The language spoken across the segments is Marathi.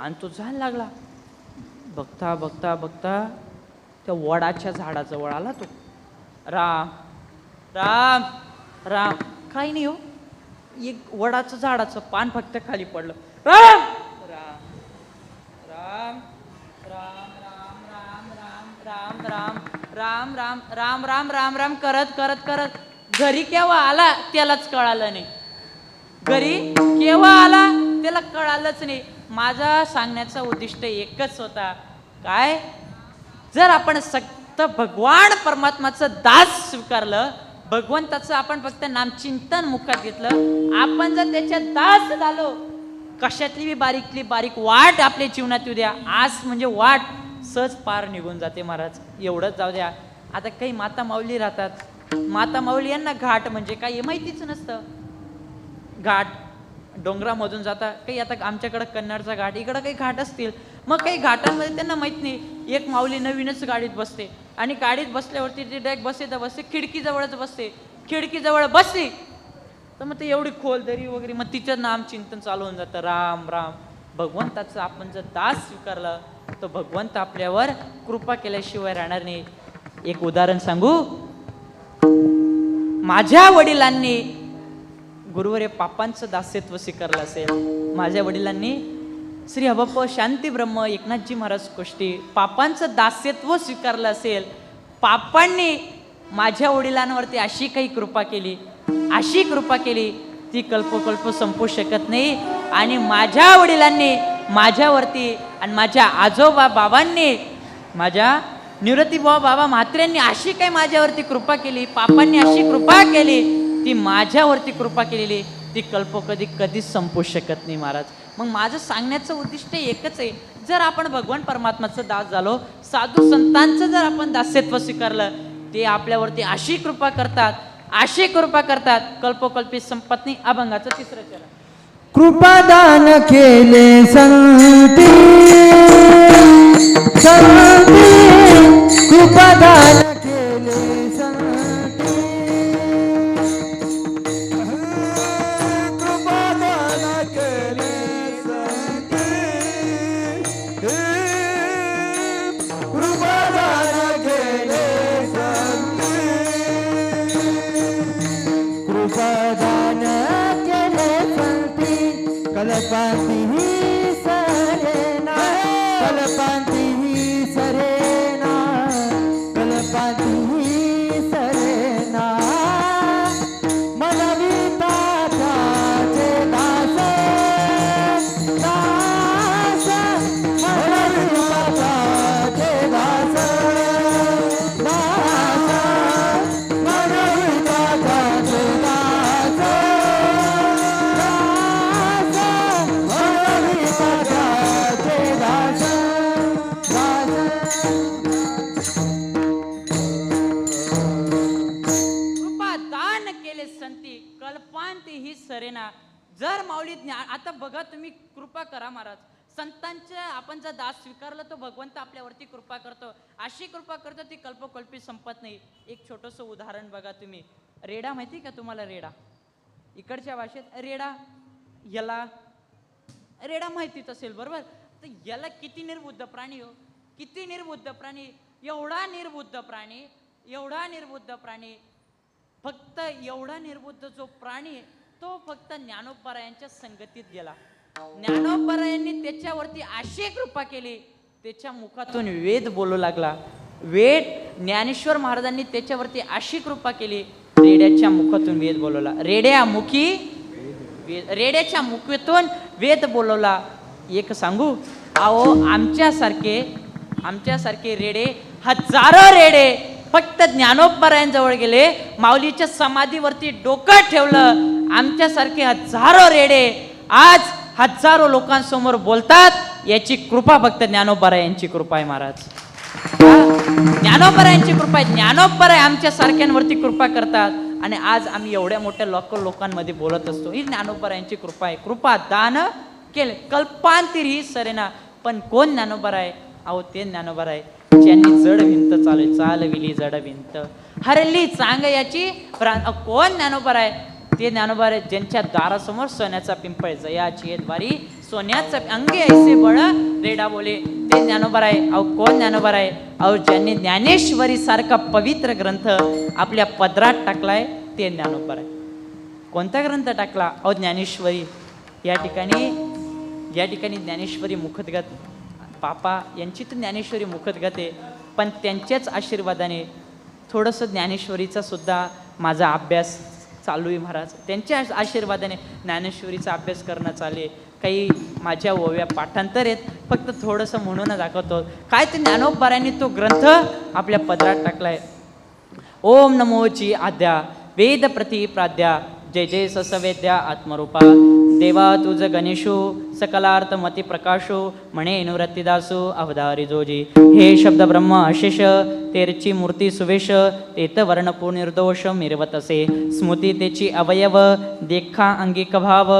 आणि तो जायला लागला बघता बघता बघता त्या वडाच्या झाडाजवळ आला तो राम राम राम काही नाही हो एक वडाचं झाडाचं पान फक्त खाली पडलं राम राम राम राम राम राम राम राम राम राम राम राम राम राम करत करत करत घरी केव्हा आला त्यालाच कळालं नाही घरी केव्हा आला त्याला कळालंच नाही माझा सांगण्याचा उद्दिष्ट एकच होता. काय? जर आपण फक्त भगवान परमात्माचं दास स्वीकारलं भगवंताचं आपण फक्त नामचिंतन मुखात घेतलं आपण जर त्याच्या दास झालो कशातली बी बारीकली बारीक वाट आपल्या जीवनात येऊ द्या. आज म्हणजे वाट सहज पार निघून जाते महाराज. एवढंच जाऊ द्या. आता काही माता माऊली राहतात. माता माऊली यांना घाट म्हणजे काय हे माहितीच नसतं. घाट डोंगरामधून जाता. काही आता आमच्याकडं कन्नडचा घाट इकडं काही घाट असतील मग काही घाटांमध्ये त्यांना माहीत नाही. एक माऊली नवीनच गाडीत बसते आणि गाडीत बसल्यावरती ती डायरेक्ट बसते तर बसते खिडकीजवळच बसते. खिडकीजवळ बसली तर मग ते एवढी खोल दरी वगैरे मग तिचं नाम चिंतन चालू होऊन जातं. राम राम. भगवंताचं आपण जर दास स्वीकारलं तर भगवंत आपल्यावर कृपा केल्याशिवाय राहणार नाही. एक उदाहरण सांगू? माझ्या वडिलांनी गुरुवर पापांचं दास्यत्व स्वीकारलं असेल. माझ्या वडिलांनी श्री हबप्प शांती ब्रह्म एकनाथजी महाराज गोष्टी पापांचं दास्यत्व स्वीकारलं असेल पापांनी माझ्या वडिलांवरती अशी काही कृपा केली अशी कृपा केली ती कल्पकल्प संपू शकत नाही आणि माझ्या वडिलांनी माझ्यावरती आणि माझ्या आजोबा बाबांनी माझ्या निवृत्तीभाऊ बाबा म्हात्र्यांनी अशी काही माझ्यावरती कृपा केली पापांनी अशी कृपा केली ती माझ्यावरती कृपा केलेली ती कल्प कधी कधीच संपू शकत नाही महाराज. मग माझं सांगण्याचं उद्दिष्ट एकच आहे जर आपण भगवान परमात्माचं दास झालो साधू संतांचं जर आपण दास्यत्व स्वीकारलं ते आपल्यावरती अशी कृपा करतात अशी कृपा करतात कल्पकल्पी संपत्नी अभंगाचं तिसरं चरण. कृपादान केले संती संती कृपादान केले. कल्पांती ही सरेना कल्पांती कृपा करा महाराज. संतांचं आपण जर दास स्वीकारलं तर भगवंत आपल्यावरती कृपा करतो. अशी कृपा करतो ती कल्पकल्पी संपत नाही. एक छोटंसं उदाहरण बघा तुम्ही. रेडा माहिती का तुम्हाला रेडा? इकडच्या भाषेत रेडा याला रेडा माहितीच असेल बरोबर? तर याला किती निर्बुद्ध प्राणी हो? किती निर्बुद्ध प्राणी? एवढा निर्बुद्ध प्राणी एवढा निर्बुद्ध प्राणी. फक्त एवढा निर्बुद्ध जो प्राणी आहे, तो फक्त ज्ञानोपरायांच्या संगतीत गेला. ज्ञानोपरायांनी त्याच्यावरती अशी कृपा केली. त्याच्या मुखातून वेद बोलू लागला. वेद ज्ञानेश्वर महाराजांनी त्याच्यावरती अशी कृपा केली. रेड्याच्या मुखातून वेद बोलवला. रेड्या मुखी रेड्याच्या मुखेतून वेद बोलवला. एक सांगू? अहो आमच्यासारखे आमच्यासारखे रेडे हजारो रेडे फक्त ज्ञानोपरायांजवळ गेले. माऊलीच्या समाधीवरती डोकं ठेवलं. आमच्यासारखे हजारो रेडे आज हजारो लोकांसमोर बोलतात याची कृपा फक्त ज्ञानोबरायांची कृपा आहे महाराज. ज्ञानोबरायांची कृपा आहे. ज्ञानोपराय आमच्या सारख्यांवरती कृपा करतात. आणि आज आम्ही एवढ्या मोठ्या लोक लोकांमध्ये बोलत असतो. ही ज्ञानोबरायांची कृपा आहे. कृपा दान केले कल्पांतिर ही सरेना. पण कोण ज्ञानोबर आहे अहो ते ज्ञानोबर आहे ज्यांनी जड भिंत चालू चालविली जड भिंत. हरली चांग याची कोण ज्ञानोबर आहे ते ज्ञानोबर आहे ज्यांच्या दारासमोर सोन्याचा पिंपळ जयाची द्वारी सोन्याचं अंगे ऐसे बळ रेडा बोले. ते ज्ञानोबार आहे अहो कोण ज्ञानोबार आहे अहो ज्यांनी ज्ञानेश्वरी सारखा पवित्र ग्रंथ आपल्या पदरात टाकलाय ते ज्ञानोबर आहे कोणता ग्रंथ टाकला? अहो ज्ञानेश्वरी. या ठिकाणी या ठिकाणी ज्ञानेश्वरी मुखदगत पापा यांची तर ज्ञानेश्वरी मुखदगत आहे पण त्यांच्याच आशीर्वादाने थोडंसं ज्ञानेश्वरीचा सुद्धा माझा अभ्यास चालू आहे महाराज. त्यांच्या आशीर्वादाने ज्ञानेश्वरीचा अभ्यास करणं चालू आहे. काही माझ्या ओव्या पाठांतर आहेत. फक्त थोडंसं म्हणून दाखवतो. काय ते ज्ञानोबारांनी तो ग्रंथ आपल्या पदरात टाकलाय. ओम नमोची आद्या. वेद प्रति प्राद्या. जय जय ससवेद्या आत्मरूपा. देवा तुझ गणेशो सकलार्थ मती प्रकाशो म्हणे अनुरत्तीदासो अवधारी जोजी हे शब्द ब्रह्म अशेष तेरची मूर्ती सुवेश तेत वर्णपू निर्दोष मिरवत असे स्मृती तेची अवयव देखा अंगिक भाव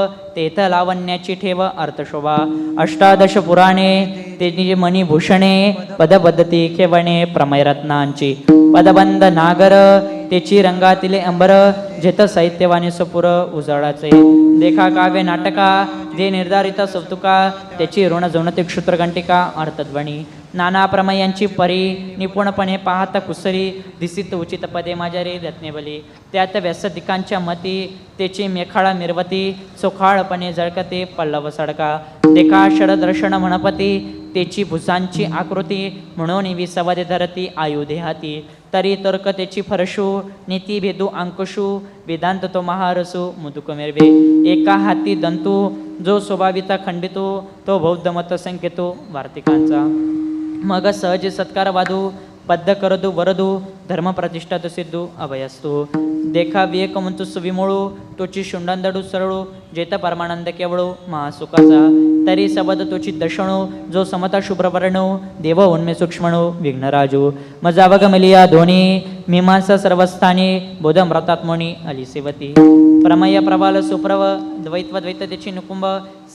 लावण्याची ठेव अर्थशोभा. अष्टादश पुराणे तेजी मणिभूषणे पदपद्धती खेवणे प्रमयरत्नांची. पदबंध नागर तेची रंगातील अंबर जेत साहित्यवाणी सपुर उजळाचे. देखा काव्य नाटका जे निर्धारित सौतुका त्याची ऋण जवणती क्षुत्रघंटिका अर्थध्वनी. नाना प्रमयांची परी निपुणपणे पाहत कुसरी दिसित उचित पदे माझ्यारी रत्नेबली. त्यात व्यसदिकांच्या मती तेची मेखाळा मिरवती चोखाळपणे जळकते पल्लव सडका. देखा षडदर्शन म्हणपती तेची भुसांची आकृती म्हणून विसवदे धरती आयुधे हाती तरी तर्क त्याची फरशू नीती भेदू अंकुशू वेदांत तो महारसू मुदुक मिरवे. एका हाती दंतू जो स्वभाविता खंडितो तो बौद्ध मत संकेतो वार्तिकांचा. मग सहज सत्कार वादू बद्ध करदू वरदू धर्मप्रतिष्ठा सिद्धू अभयस्तू देखा विवेक म्हणतो सुविमोळू तोची शुंडांदडू सरळू जेत परमानंद केवळू महासुखाचा तरी सबद तोची दशणू जो समता शुभ्रवर्णू देव उन्मे सूक्ष्मणू विघ्नराजू मजावगमलिया धोनी मीमांसा सर्वस्थानी बोधमृतात्मनी अली सेवती प्रमय प्रबाल सुप्रव द्वैत्व द्वैत त्याची नुकुंभ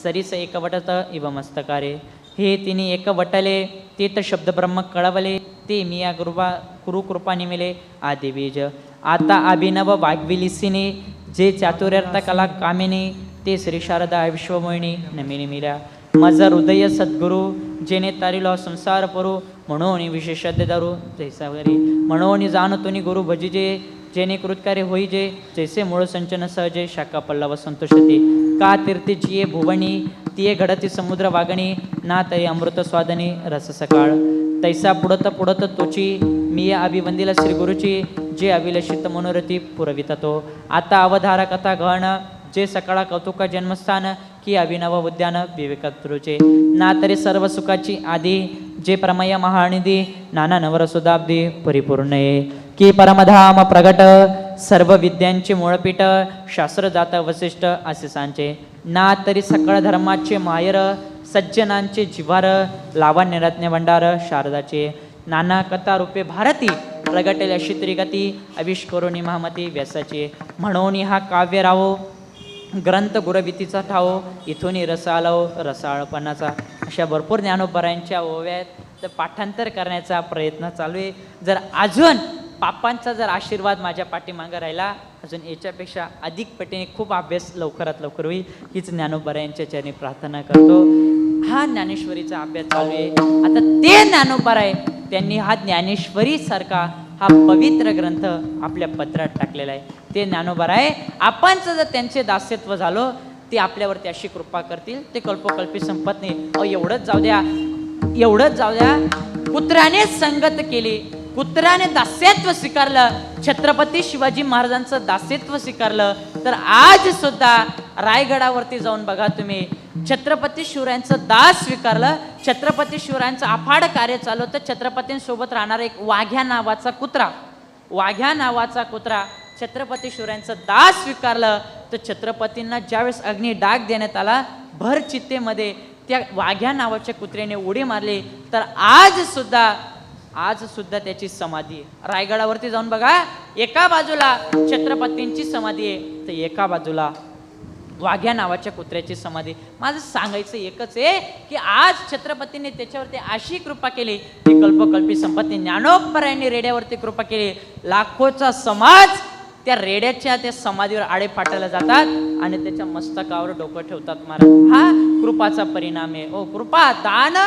सरीस एकवटत इव मस्तकारे हे तिने एक वटले ते तर शब्द ब्रह्म कळवले ते मी या कृपा कुरुकृपा निमिले आदी बीज. आता अभिनव वाग्विलिसीने जे चातुर्यर्थ कला कामिनी ते श्री शारदा विश्वमोहिणी नमिनी मिल्या. माझा हृदय सद्गुरु जेने तारिलो संसार परू म्हणून विशेष दारू जैसा जैसावरी म्हणून जाणतोनी गुरु भजिजे जेने कृतकार्य होई जे जैसे मूळ संचन सहजे शाखा पल्लव संतोषते. का तीर्थे जिये भुवनी तिये घडती समुद्र वागणी ना तरी अमृत स्वादनी रस सकाळ तैसा पुढत पुढत तोची मी या अभिवंदीला श्री गुरुची जे अभिलषित मनोरथी पुरविता तो आता अवधारा कथा गहन जे सकाळा कौतुका जन्मस्थान की अभिनव उद्यान विवेकत्रुचे ना तरी सर्व सुखाची आधी जे प्रमय महानिधी नाना नवरसुदाब्दी परिपूर्ण की परमधाम प्रगट सर्व विद्यांचे मूळपीठ शास्त्र जात वसिष्ठ असे सांचे ना तरी सकळ धर्माचे मायर सज्जनांचे जिव्हार लावण्य रत्न भंडार शारदाचे नाना कथा रूपे भारती प्रगटेल अशी त्रिगती अविष महामती व्यासाचे. म्हणून हा काव्य राहो ग्रंथ गुरवितीचा ठाव इथून रस रसाळपणाचा. अशा भरपूर ज्ञानोबरायांच्या ओव्यात तर पाठांतर करण्याचा प्रयत्न चालू आहे. जर अजून पापांचा जर आशीर्वाद माझ्या पाठीमागं राहिला अजून याच्यापेक्षा अधिक पटीने खूप अभ्यास लवकरात लवकर होईल हीच ज्ञानोबरायांच्या चरणी प्रार्थना करतो. हा ज्ञानेश्वरीचा अभ्यास चालू आहे. आता ते ज्ञानोबर आहे त्यांनी हा ज्ञानेश्वरी सारखा हा पवित्र ग्रंथ आपल्या पत्रात टाकलेला आहे. ते ज्ञानोबर आहे आपण जर त्यांचे दास्यत्व झालो ते आपल्यावरती अशी कृपा करतील. ते कल्पोकल्पी संपत नाही. अहो एवढंच जाऊ द्या. एवढंच जाऊ द्या. पुत्राने संगत केली. कुत्र्याने दास्यत्व स्वीकारलं छत्रपती शिवाजी महाराजांचं दास्यत्व स्वीकारलं तर आज सुद्धा रायगडावरती जाऊन बघा तुम्ही. छत्रपती शिवरायांचं दास स्वीकारलं छत्रपती शिवरायांचं अफाड कार्य चालू होतं छत्रपतींसोबत राहणारा एक वाघ्या नावाचा कुत्रा. वाघ्या नावाचा कुत्रा छत्रपती शिवरायांचं दास स्वीकारलं तर छत्रपतींना ज्यावेळेस अग्नी डाग देण्यात आला भर चित्तेमध्ये त्या वाघ्या नावाच्या कुत्र्याने उडी मारली तर आज सुद्धा आज सुद्धा त्याची समाधी आहे. रायगडावरती जाऊन बघा. एका बाजूला छत्रपतींची समाधी आहे तर एका बाजूला वाघ्या नावाच्या कुत्र्याची समाधी माझं सांगायचं एकच आहे की आज छत्रपतीने त्याच्यावरती अशी कृपा केली की कल्पकल्पी संपत्ती ज्ञानोपरायांनी रेड्यावरती कृपा केली. लाखोचा समाज त्या रेड्याच्या त्या समाधीवर आडे फाटायला जातात आणि त्याच्या मस्तकावर डोकं ठेवतात महाराज. हा कृपाचा परिणाम आहे. ओ कृपा दान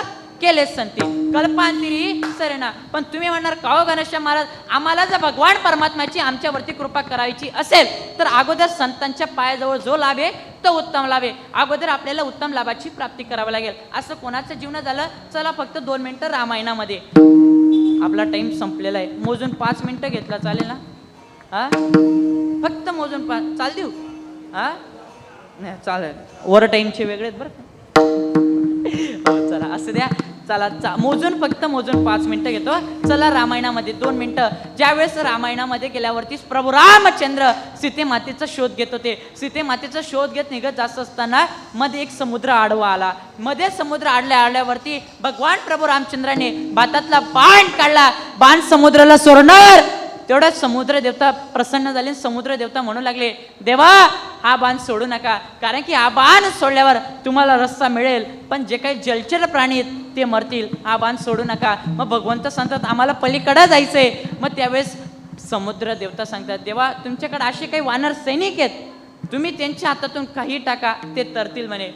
केलेच संती. कल्पांतरी सरेना पण तुम्ही म्हणणार का हो गणेश महाराज? आम्हाला जर भगवान परमात्माची आमच्यावरती कृपा करायची असेल तर अगोदर संतांच्या पायाजवळ जो लाभ आहे तो उत्तम लाभ आहे. अगोदर आपल्याला उत्तम लाभाची प्राप्ती करावी लागेल. असं कोणाचं जीवन झालं? चला फक्त दोन मिनटं रामायणामध्ये. आपला टाइम संपलेला आहे. मोजून पाच मिनिटं घेतला चालेल ना? हा? फक्त मोजून पाच चाल देऊ. हा? नाही चालेल. ओव्हर टाईमचे वेगळेच बरं चला असं द्या. चला चा मोजून फक्त मोजून पाच मिनिटं घेतो. चला रामायणामध्ये दोन मिनिटं. ज्यावेळेस रामायणामध्ये गेल्यावरतीच प्रभू रामचंद्र सीतेमातेचा शोध घेत होते. सीतेमातेचा शोध घेत निघत जास्त असताना मध्ये एक समुद्र आडवा आला. मध्ये समुद्र आडल्या आडल्यावरती भगवान प्रभू रामचंद्राने भातातला बाण काढला. बाण समुद्राला सोडणार. तेवढ्यात समुद्र देवता प्रसन्न झाले समुद्र देवता म्हणू लागले देवा हा बाण सोडू नका. कारण की हा बाण सोडल्यावर तुम्हाला रस्ता मिळेल. पण जे काही जलचर प्राणी आहेत ते मरतील. हा बाण सोडू नका. मग भगवंत सांगतात आम्हाला पलीकडं जायचंय. मग त्यावेळेस समुद्र देवता सांगतात देवा तुमच्याकडे असे काही वानर सैनिक आहेत. तुम्ही त्यांच्या हातातून काही टाका ते तरतील म्हणे.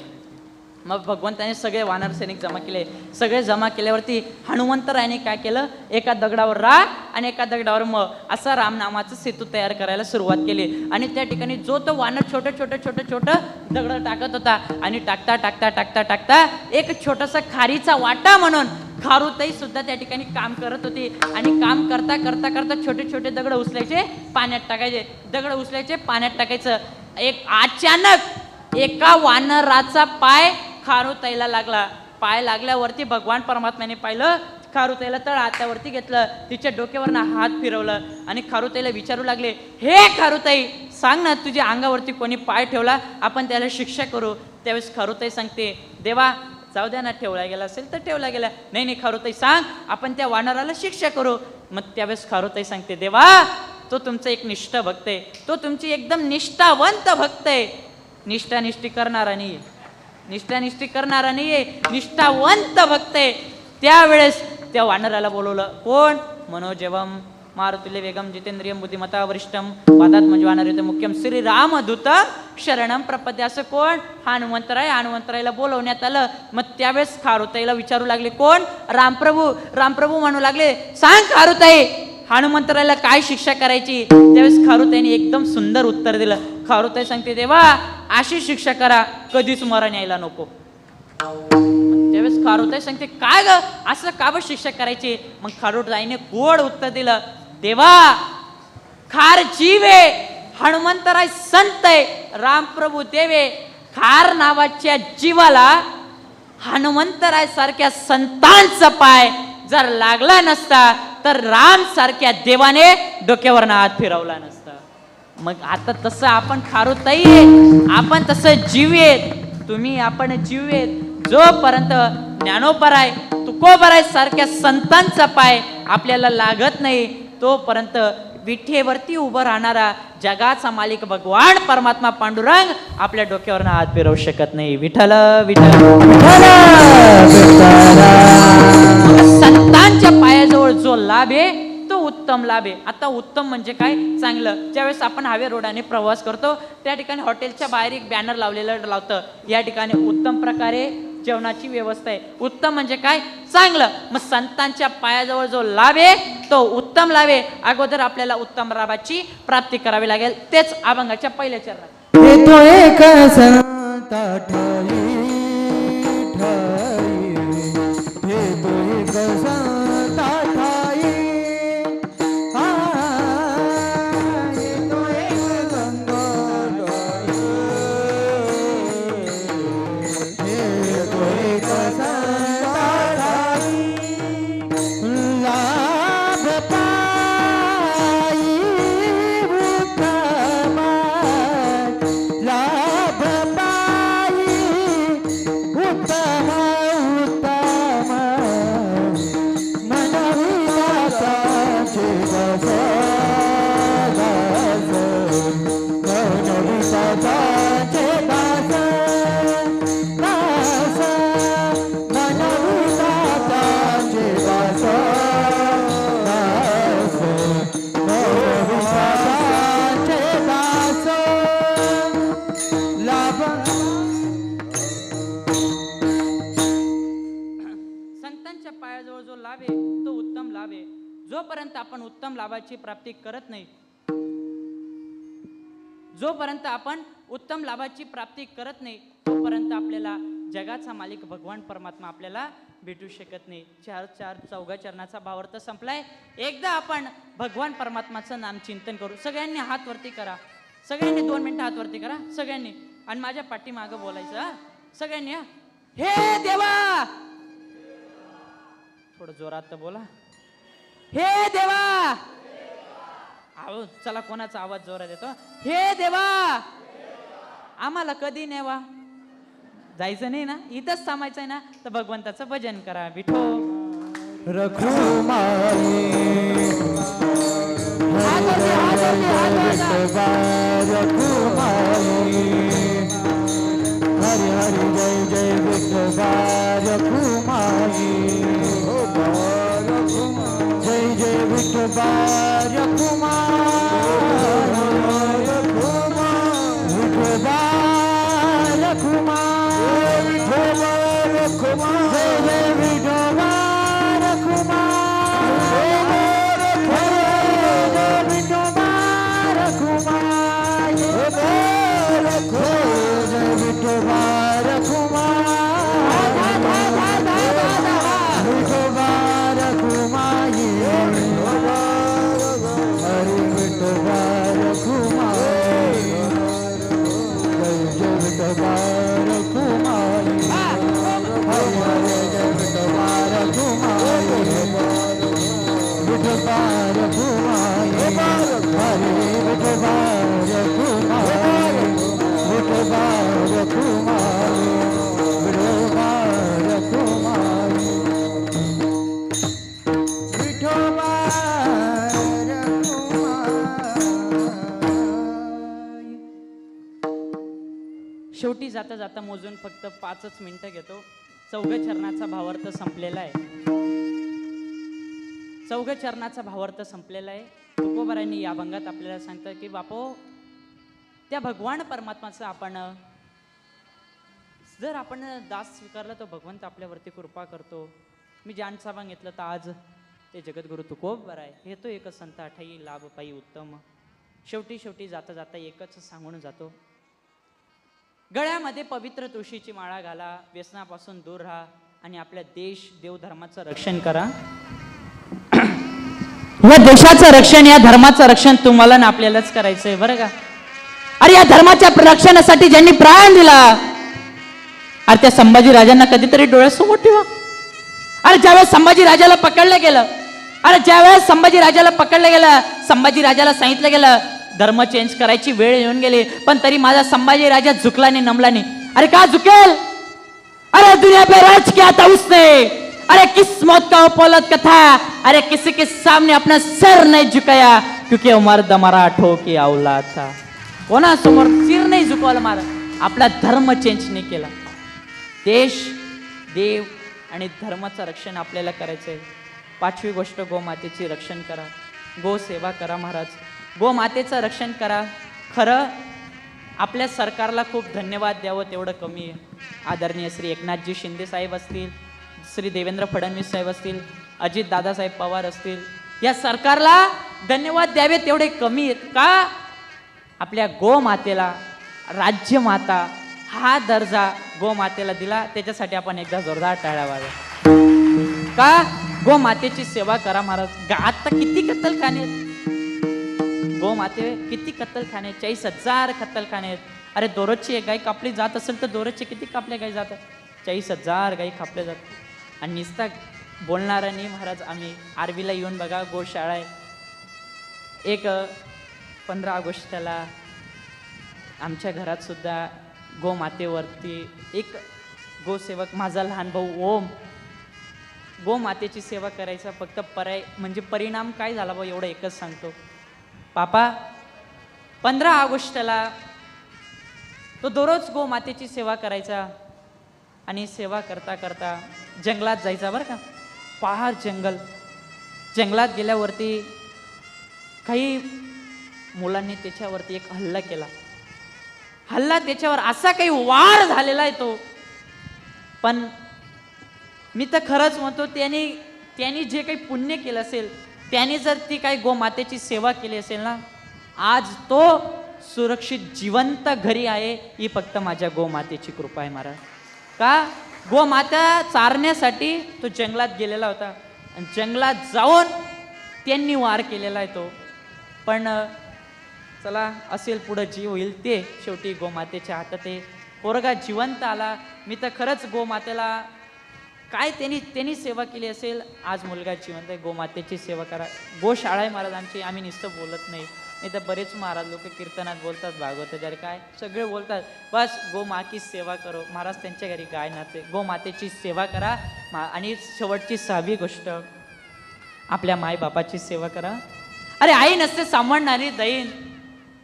मग भगवंताने सगळे वानर सैनिक जमा केले. सगळे जमा केल्यावरती हनुमंतरायाने काय केलं? एका दगडावर रा आणि एका दगडावर म असा रामनामाचं सेतू तयार करायला सुरुवात केली. आणि त्या ठिकाणी जो तो वानर छोटं छोटं छोटं छोटं दगड टाकत होता आणि टाकता टाकता टाकता टाकता एक छोटासा खारीचा वाटा म्हणून खारुताई सुद्धा त्या ठिकाणी काम करत होती. आणि काम करता करता करता छोटे छोटे दगड उचलायचे पाण्यात टाकायचे. दगड उचलायचे पाण्यात टाकायचं. एक अचानक एका वानराचा पाय खारुताईला लागला. पाय लागल्यावरती भगवान परमात्म्याने पाहिलं. खारुताईला तळ आत्यावरती घेतलं. तिच्या डोक्यावरनं हात फिरवलं. आणि खारुताईला विचारू लागले हे खारुताई सांग ना तुझ्या अंगावरती कोणी पाय ठेवला? आपण त्याला शिक्षा करू. त्यावेळेस खारुताई सांगते देवा जाऊ द्या ना ठेवला गेला असेल तर ठेवला गेला. नाही नाही खारुताई सांग. आपण त्या वानराला शिक्षा करू. मग त्यावेळेस खारुताई सांगते देवा तो तुमचा एक निष्ठ भक्त आहे तो तुमची एकदम निष्ठावंत भक्त आहे निष्ठा निष्ठी करणारा नाही निष्ठानिष्ठी करणारा नाहीये निष्ठावंत भक्त आहे. त्यावेळेस त्या वानराला बोलवलं कोण? मनोजवम मारुतीले वेगम जितेंद्रियम बुद्धिमता वरिष्ठम वादात म्हणजे वानर मुख्यम श्री रामदूत शरणम प्रपद्य. असं कोण? हनुमंतराय. हनुमंतरायला बोलवण्यात आलं. मग त्यावेळेस खारुताईला विचारू लागले कोण? रामप्रभू रामप्रभू म्हणू लागले सांग खारुताई हनुमंतरायला काय शिक्षा करायची? त्यावेळेस खारुताईने एकदम सुंदर उत्तर दिलं. खारुताई सांगते देवा अशी शिक्षा करा कधीच मरण यायला नको. त्यावेळेस खारुताई सांगते काय ग? असं का बरं शिक्षा करायची? मग खारुताईने गोड उत्तर दिलं देवा खार जीव आहे हनुमंतराय संत आहे रामप्रभू देवे खार नावाच्या जीवाला हनुमंतराय सारख्या संतांचा पाय जर लागला नसता तर राम सारख्या देवाने डोक्यावर हात फिरवला नसता. मग आता तसं आपण खारुताई आहे आपण तसं जीवेत तुम्ही आपण जीवेत जोपर्यंत ज्ञानोपराय तुकोबराय सारख्या संतांचा पाय आपल्याला लागत नाही तोपर्यंत विठेवरती उभं राहणारा जगाचा मालिक भगवान परमात्मा पांडुरंग आपल्या डोक्यावर हात फिरवू शकत नाही. विठ्ठल! विठ्ठल! संतांच्या पायाजवळ जो लाभ आहे उत्तम लाभ. आहे आता उत्तम म्हणजे काय? चांगलं. ज्यावेळेस आपण हावे रोडाने प्रवास करतो त्या ठिकाणी हॉटेलच्या बाहेर एक बॅनर लावलेलं लावतं. या ठिकाणी उत्तम प्रकारे जेवणाची व्यवस्था आहे. उत्तम म्हणजे काय? चांगलं. मग संतांच्या पायाजवळ जो लाभ आहे तो उत्तम लाभ आहे. अगोदर आपल्याला उत्तम लाभाची प्राप्ती करावी लागेल. तेच अभंगाच्या पहिल्या चरणात. लाभाची प्राप्ती करत नाही. जोपर्यंत आपण उत्तम लाभाची प्राप्ती करत नाही तोपर्यंत आपल्याला जगाचा मालिक भगवान परमात्मा आपल्याला भेटू शकत नाही. चार चार चौघा चरणाचा भावार्थ संपलाय. एकदा आपण भगवान परमात्माचं नाम चिंतन करू. सगळ्यांनी हात वरती करा. सगळ्यांनी दोन मिनिटं हात वरती करा. सगळ्यांनी. आणि माझ्या पाठीमागं बोलायचं हा. सगळ्यांनी हे. देवा! थोडं जोरात तर बोला. हे देवा! अहो चला कोणाचा आवाज जोरात येतो? हे देवा! आम्हाला कधी नेवा? जायचं नाही ना? इथंच थांबायचं आहे ना? तर भगवंताचं भजन करा विठो. रखुमाई हरि हरि जय जय विठोबा रखुमाई विठोबा रखुमाई जाता जाता मोजून फक्त पाचच मिनिटं घेतो. चौघ चरणाचा भावार्थ संपलेला आहे. चौघ चरणाचा भावार्थ संपलेला आहे. तुकोबरांनी या भंगात आपल्याला सांगतं की बापो त्या भगवान परमात्माचं आपण जर आपण दास स्वीकारला तर भगवंत आपल्यावरती कृपा करतो. मी ज्यांचा भाग घेतलं तर आज ते जगद्गुरु तुकोब बरा आहे. हे तो एक संत आठाई लाभ पायी उत्तम. शेवटी शेवटी जाता जाता एकच सांगून जातो. गळ्यामध्ये पवित्र तुळशीची माळा घाला व्यसनापासून दूर राहा आणि आपल्या देश देवधर्माचं रक्षण करा. या देशाचं रक्षण या धर्माचं रक्षण तुम्हाला ना आपल्यालाच करायचंय बरं का? अरे या धर्माच्या रक्षणासाठी ज्यांनी प्राण दिला अरे त्या संभाजी राजांना कधीतरी डोळ्यासमोर ठेवा. अरे ज्यावेळेस संभाजी राजाला पकडलं गेलं अरे ज्यावेळेस संभाजी राजाला पकडलं गेलं संभाजी राजाला सांगितलं गेलं धर्म चेंज करायची वेळ येऊन गेली पण तरी माझा संभाजी राजा झुकला नाही नमला नाही. अरे का झुकेल? अरे दुनिया पे राज किया था उसने. अरे किस मौत का उपलत का था अरे किसी के सामने अपना सर नहीं झुकाया क्योंकि वो मर्द मराठो की औलाद था. कोणासमोर सिर नाही झुकवलं मार. आपला धर्म चेंज नाही केला देश देव आणि धर्माचं रक्षण आपल्याला करायचं आहे पाचवी गोष्ट गोमातेची रक्षण करा. गो सेवा करा महाराज. गोमातेचं रक्षण करा. खरं आपल्या सरकारला खूप धन्यवाद द्यावं तेवढं कमी आहे. आदरणीय श्री एकनाथजी शिंदे साहेब असतील श्री देवेंद्र फडणवीस साहेब असतील अजित दादासाहेब पवार असतील या सरकारला धन्यवाद द्यावे तेवढे कमी आहेत का? आपल्या गोमातेला राज्यमाता हा दर्जा गोमातेला दिला त्याच्यासाठी आपण एकदा जोरदार टाळ्या वाजवा. का? गोमातेची सेवा करा महाराज. आता किती कत्तलखाने गो माते किती कत्तलखाने चाळीस हजार कत्तलखाने. आहेत अरे दररोजची एक गाई कापली जात असेल तर दररोजचे किती कापले गाई जातात? चाळीस हजार गाई कापले जातात. आणि निस्ता बोलणाऱ्यांनी महाराज आम्ही आरवीला येऊन बघा गोशाळा आहे. एक पंधरा ऑगस्टला आमच्या घरात सुद्धा गोमातेवरती एक गोसेवक माझा लहान भाऊ ओम गोमातेची सेवा करायचा फक्त पर्याय म्हणजे परिणाम काय झाला भाऊ एवढं एकच सांगतो. पापा पंधरा ऑगस्टला तो दररोज गोमातेची सेवा करायचा आणि सेवा करता करता जंगलात जायचा बरं का. पहार जंगल. जंगलात गेल्यावरती काही मुलांनी त्याच्यावरती एक हल्ला केला. हल्ला त्याच्यावर असा काही वार झालेला आहे तो. पण मी तर खरंच म्हणतो त्याने त्यांनी जे काही पुण्य केलं असेल त्याने जर ती काही गोमातेची सेवा केली असेल ना आज तो सुरक्षित जिवंत घरी आहे ही फक्त माझ्या गोमातेची कृपा आहे महाराज. का? गोमाता चारण्यासाठी तो जंगलात गेलेला होता. आणि जंगलात जाऊन त्यांनी वार केलेला आहे तो. पण चला असेल पुढं जी होईल ते. शेवटी गोमातेच्या हातात आहे पोरगा जिवंत आला. मी तर खरंच गोमातेला काय त्यांनी त्यांनी सेवा केली असेल आज मुलगा जिवंत आहे गोमातेची सेवा करा. गोशाळा आहे महाराजांची आम्ही नुसतं बोलत नाही. नाही तर बरेच महाराज लोक कीर्तनात बोलतात भागवत अरे काय सगळे बोलतात. बस गोमा की सेवा करो. महाराज त्यांच्या घरी गाय नाते गोमातेची सेवा करा. मा आणि शेवटची सहावी गोष्ट आपल्या मायबापाची सेवा करा. अरे आई नसते सांभाळणारी दैन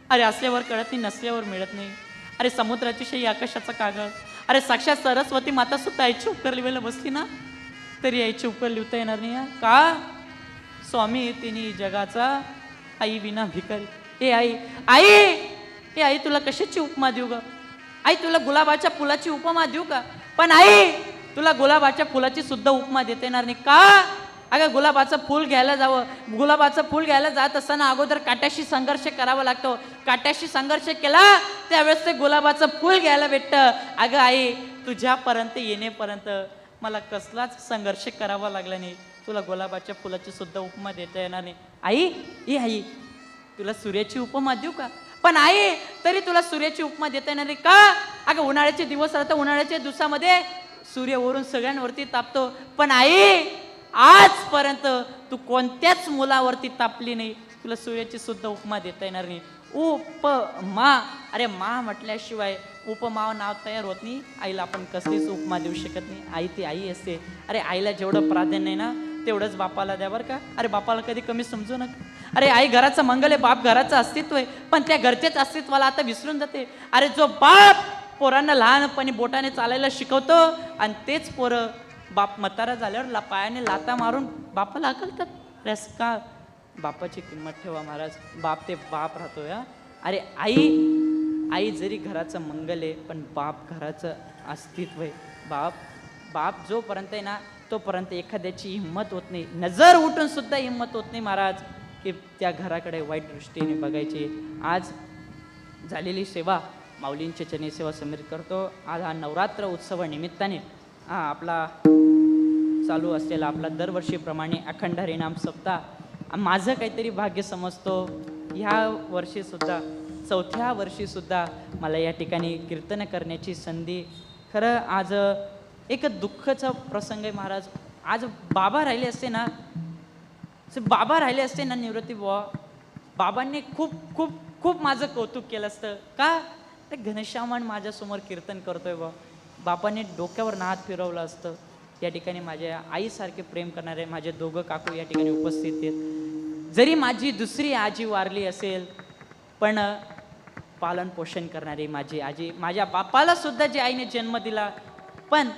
अरे असल्यावर कळत नाही नसल्यावर मिळत नाही. अरे समुद्राची शाही आकाशाचा कागद. अरे साक्षात सरस्वती माता सुद्धा यायची उपकर वेळेला बसली ना तरी यायची उपकर लिहिता येणार नाही का? स्वामी तिने जगाचा आई विना भिकारी. हे आई आई! ए आई तुला कशाची उपमा देऊ ग? आई तुला गुलाबाच्या फुलाची उपमा देऊ का? पण आई तुला गुलाबाच्या फुलाची सुद्धा उपमा देता येणार नाही. का? अगं गुलाबाचं फूल घ्यायला जावं. गुलाबाचं फूल घ्यायला जात असताना अगोदर काट्याशी संघर्ष करावा लागतो. काट्याशी संघर्ष केला त्यावेळेस ते गुलाबाचं फूल घ्यायला भेटतं. अगं आई तुझ्यापर्यंत येण्यापर्यंत मला कसलाच संघर्ष करावा लागला नाही. तुला गुलाबाच्या फुलाची सुद्धा उपमा देता येणार नाही. आई ए आई. तुला सूर्याची उपमा देऊ का? पण आई तरी तुला सूर्याची उपमा देता येणार नाही का? अगं उन्हाळ्याचे दिवस राहतात उन्हाळ्याच्या दिवसामध्ये सूर्य वरून सगळ्यांवरती तापतो. पण आई आजपर्यंत तू कोणत्याच मुलावरती तापली नाही. तुला सूर्याची सुद्धा उपमा देता येणार नाही. उपमा. अरे मा म्हटल्याशिवाय उपमा नाव तयार होत नाही. आईला आपण कसलीच उपमा देऊ शकत नाही. आई ती आई असते. अरे आईला जेवढं प्राधान्य आहे ना तेवढंच बापाला द्या बरं का. अरे बापाला कधी कमी समजू नका. अरे आई घराचं मंगल आहे बाप घराचं अस्तित्व आहे. पण त्या घरच्याच अस्तित्वाला आता विसरून जाते. अरे जो बाप पोरांना लहानपणी बोटाने चालायला शिकवतो आणि तेच पोरं बाप म्हातारा झाल्यावर ला पायाने लाता मारून बापाला अकलतात रस का? बापाची किंमत ठेवा महाराज. बाप ते बाप राहतो या अरे आई आई जरी घराचं मंगल आहे पण बाप घराचं अस्तित्व आहे. बाप बाप जोपर्यंत आहे ना तोपर्यंत एखाद्याची हिंमत होत नाही. नजर उठून सुद्धा हिंमत होत नाही महाराज की त्या घराकडे वाईट दृष्टीने बघायची. आज झालेली सेवा माऊलींच्या चरणी सेवा समीर करतो. आज हा नवरात्र उत्सवानिमित्ताने हा आपला चालू असलेला आपला दरवर्षीप्रमाणे अखंड हरिनाम सप्ताह. माझं काहीतरी भाग्य समजतो. ह्या वर्षीसुद्धा चौथ्या वर्षीसुद्धा मला या ठिकाणी कीर्तन करण्याची संधी. खरं आज एक दुःखाचा प्रसंग आहे महाराज. आज बाबा राहिले असते ना बाबा राहिले असते ना निवृत्ती बुवा. बाबांनी खूप खूप खूप माझं कौतुक केलं असतं. का? ते घनश्यामण माझ्यासमोर कीर्तन करतोय बुवा. बापाने डोक्यावर हात फिरवलं असतं. या ठिकाणी माझ्या आईसारखे प्रेम करणारे माझे दोघं काकू या ठिकाणी उपस्थित आहेत. जरी माझी दुसरी आजी वारली असेल पण पालन पोषण करणारी माझी आजी माझ्या बापाला सुद्धा जी आईने जन्म दिला पण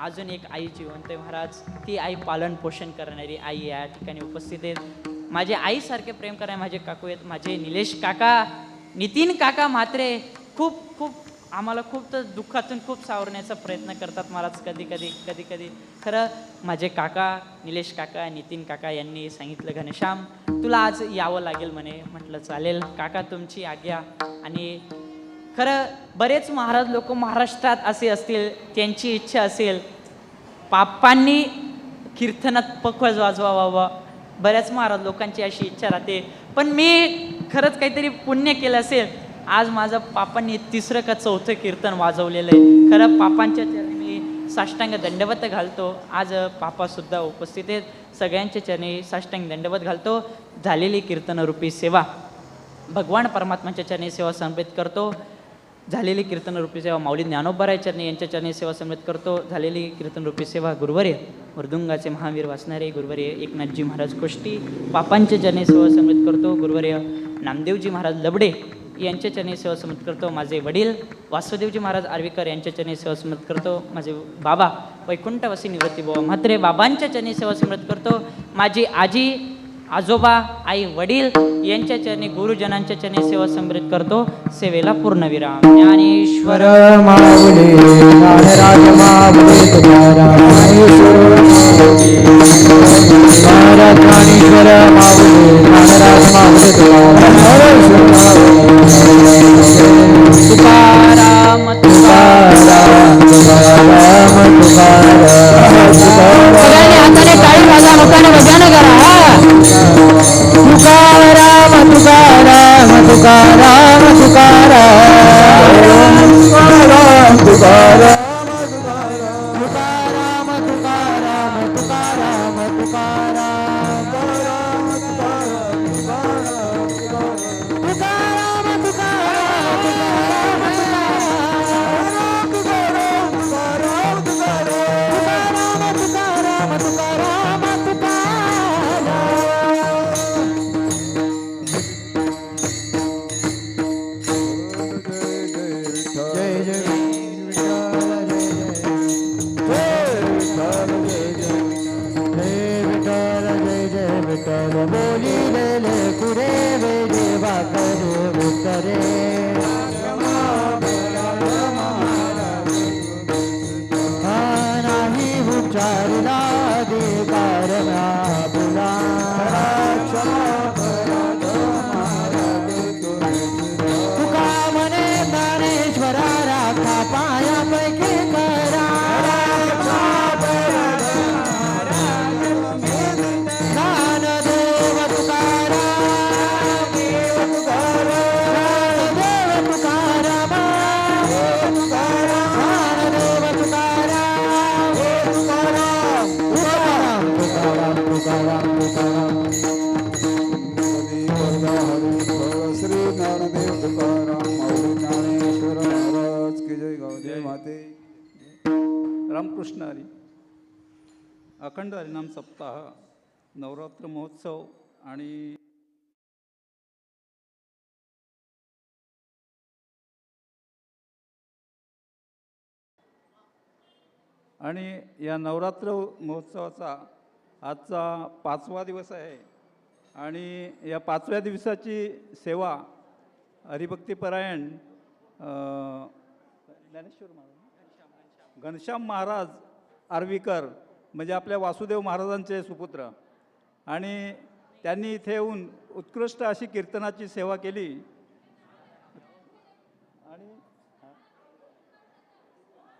अजून एक आई जिवंत आहे महाराज. ती आई पालन पोषण करणारी आई या ठिकाणी उपस्थित आहेत. माझे आईसारखे प्रेम करणारे माझे काकू आहेत. माझे निलेश काका नितीन काका म्हात्रे खूप खूप आम्हाला खूप तर दुःखातून खूप सावरण्याचा प्रयत्न करतात महाराज कधी कधी कधी कधी. खरं माझे काका निलेश काका नितीन काका यांनी सांगितलं घनश्याम तुला आज यावं लागेल म्हणे. म्हटलं चालेल. काका तुमची आज्ञा. आणि खरं बरेच महाराज लोक महाराष्ट्रात असे असतील त्यांची इच्छा असेल पापांनी कीर्तनात पक्वज वाजवावा. बऱ्याच महाराज लोकांची अशी इच्छा राहते. पण मी खरंच काहीतरी पुण्य केलं असेल आज माझं पापांनी तिसरं का चौथं कीर्तन वाजवलेलं आहे. खरं पापांच्या चरणी मी साष्टांग दंडवत घालतो. आज पापासुद्धा उपस्थित आहेत. सगळ्यांच्या चरणी साष्टांग दंडवत घालतो. झालेली कीर्तनरूपी सेवा. भगवान परमात्माच्या चरणी सेवा समर्पित करतो. झालेली कीर्तनरूपी सेवा माऊली ज्ञानोबराय चरणी यांच्या चरणी सेवा समर्पित करतो. झालेली कीर्तनरूपी सेवा गुरुवर्य मृदुंगाचे महावीर वाचणारे गुरुवर्य एकनाथजी महाराज कोष्टी. पापांच्या चरणी सेवा समर्पित करतो. गुरुवर्य नामदेवजी महाराज लबडे यांच्या चरणी सेवा समर्पित करतो. माझे वडील वासुदेवजी महाराज आर्वीकर यांच्या चरणी सेवा समर्पित करतो. माझे बाबा वैकुंठवासी निवृत्ती बाबा म्हात्रे बाबांच्या चरणी सेवा समर्पित करतो. माझी आजी आजोबा आई वडील यांच्या चरणी गुरुजनांच्या चरणी सेवा समृद्ध करतो. सेवेला पूर्णविराम. ज्ञानेश्वर माऊली तुकाराम तुकाराम तुकाराम तुकाराम जय जय अखंड हरिनाम सप्ताह नवरात्र महोत्सव आणि आणि या नवरात्र महोत्सवाचा आजचा पाचवा दिवस आहे. आणि या पाचव्या दिवसाची सेवा हरिभक्तीपरायण ज्ञानेश्वर महाराज घनश्याम महाराज आर्वीकर म्हणजे आपल्या वासुदेव महाराजांचे सुपुत्र. आणि त्यांनी इथे येऊन उत्कृष्ट अशी कीर्तनाची सेवा केली. आणि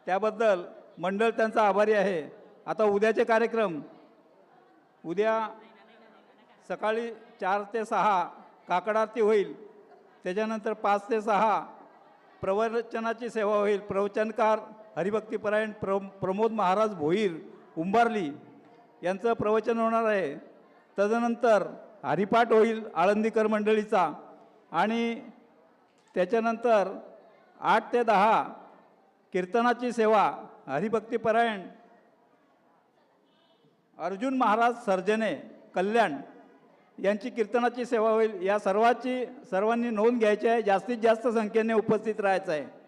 त्याबद्दल मंडळ त्यांचा आभारी आहे. आता उद्याचे कार्यक्रम. उद्या सकाळी चार ते सहा काकड आरती होईल. त्याच्यानंतर पाच ते सहा प्रवचनाची सेवा होईल. प्रवचनकार हरिभक्तीपरायण प्र प्रमोद महाराज भोईर उंबारली यांचं प्रवचन होणार आहे. तदनंतर हरिपाठ होईल आळंदीकर मंडळीचा आणि त्याच्यानंतर आठ ते दहा कीर्तनाची सेवा हरिभक्तीपरायण अर्जुन महाराज सर्जने कल्याण यांची कीर्तनाची सेवा होईल. या सर्वाची सर्वांनी नोंद घ्यायची आहे. जास्तीत जास्त संख्येने उपस्थित राहायचं आहे.